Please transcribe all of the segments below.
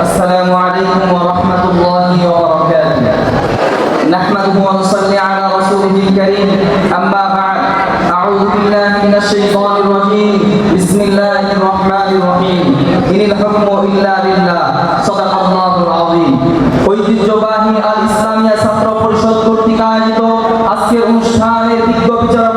السلام عليكم ورحمة الله وبركاته نحمده ونصلي على رسوله الكريم أما بعد أعوذ بالله من الشيطان الرجيم بسم الله الرحمن الرحيم إن الحكم إلا لله صدق الله العظيم ঐতিহ্যবাহী আল ইসলামিয়া ছাত্র পরিষদ কর্তৃক আয়োজিত আজকের অনুষ্ঠানের দিগ্গবিচারক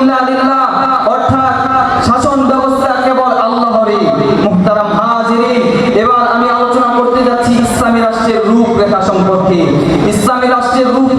ইল্লা অর্থাৎ শাসন ব্যবস্থা কেবল আল্লাহরই, মুহতারাম হাজিরিন এবার আমি আলোচনা করতে যাচ্ছি ইসলামী রাষ্ট্রের রূপ রেখা সম্পর্কে। ইসলামী রাষ্ট্রের রূপ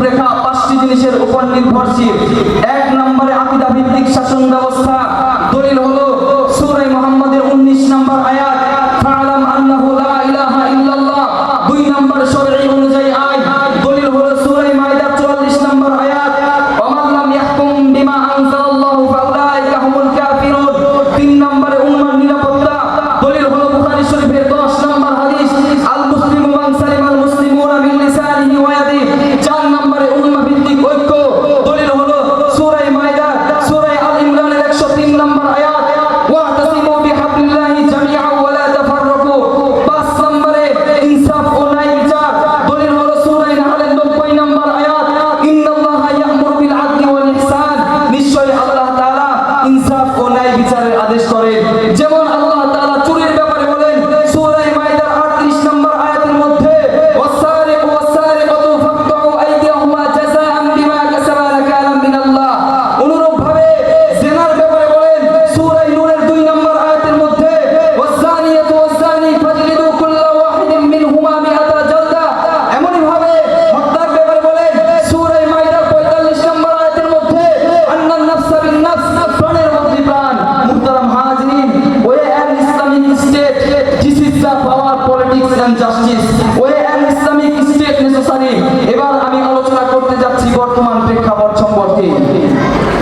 and justice way and Islamic state necessary এবার আমি আলোচনা করতে যাচ্ছি বর্তমান প্রেক্ষাপট সম্পর্কে।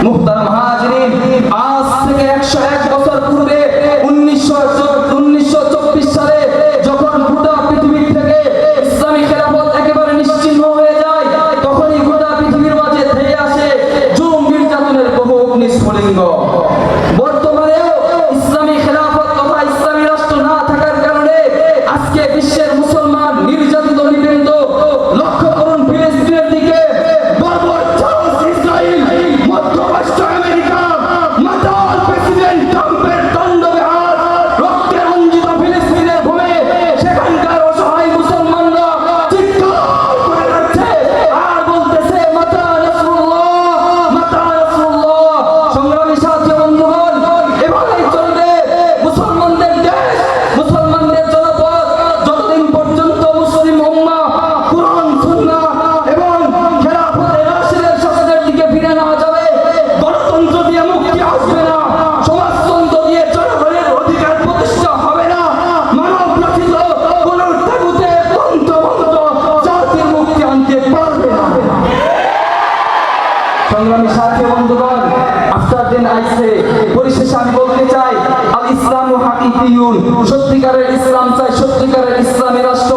মুহতারাম হাজরিন আজ থেকে একশো এক সত্যিকারের ইসলাম চাই সত্যিকারের ইসলামী রাষ্ট্র।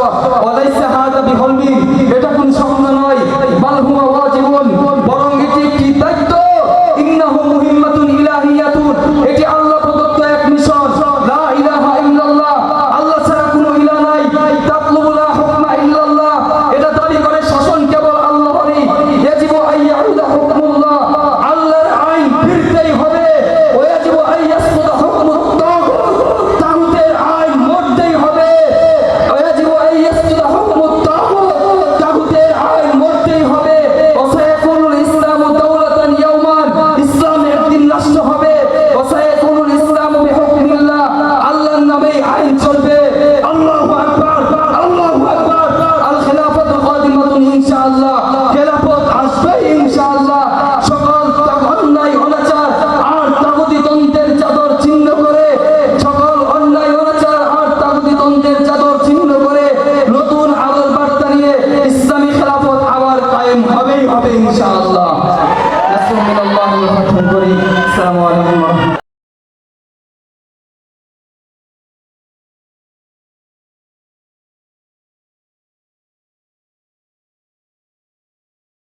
Allah.